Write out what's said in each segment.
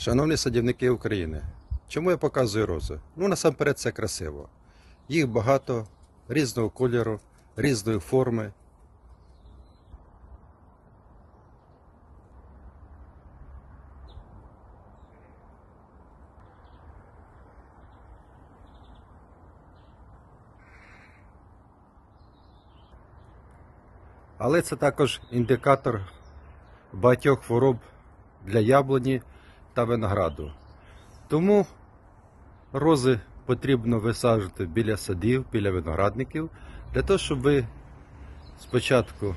Шановні садівники України, чому я показую рози? Ну, насамперед, це красиво. Їх багато, різного кольору, різної форми. Але це також індикатор багатьох хвороб для яблуні та винограду. Тому рози потрібно висаджувати біля садів, біля виноградників, для того, щоб ви спочатку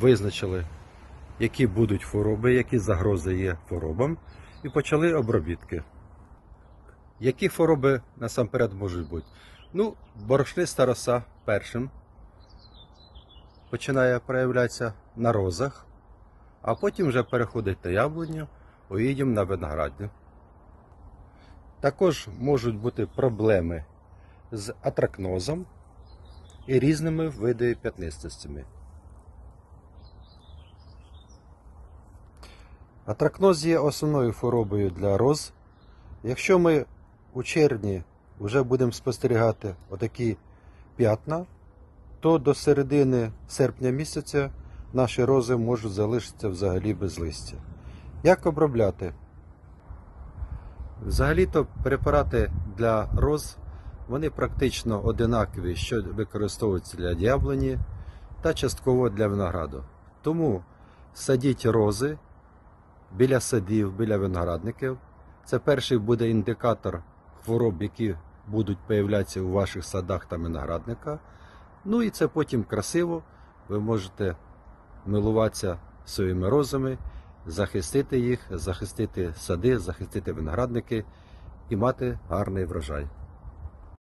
визначили, які будуть хвороби, які загрози є хворобам, і почали обробітки. Які хвороби насамперед можуть бути? Ну, борошниста роса першим починає проявлятися на розах, а потім вже переходить на яблуню, уїдемо на виноградню. Також можуть бути проблеми з атракнозом і різними видами п'ятнистостями. Атракноз є основною хворобою для роз. Якщо ми у червні вже будемо спостерігати отакі п'ятна, то до середини серпня місяця наші рози можуть залишитися взагалі без листя. Як обробляти? Взагалі-то препарати для роз вони практично одинакові, що використовуються для яблуні та частково для винограду. Тому садіть рози біля садів, біля виноградників. Це перший буде індикатор хвороб, які будуть появлятися у ваших садах та виноградниках. Ну і це потім красиво. Ви можете милуватися своїми розами, захистити їх, захистити сади, захистити виноградники і мати гарний врожай.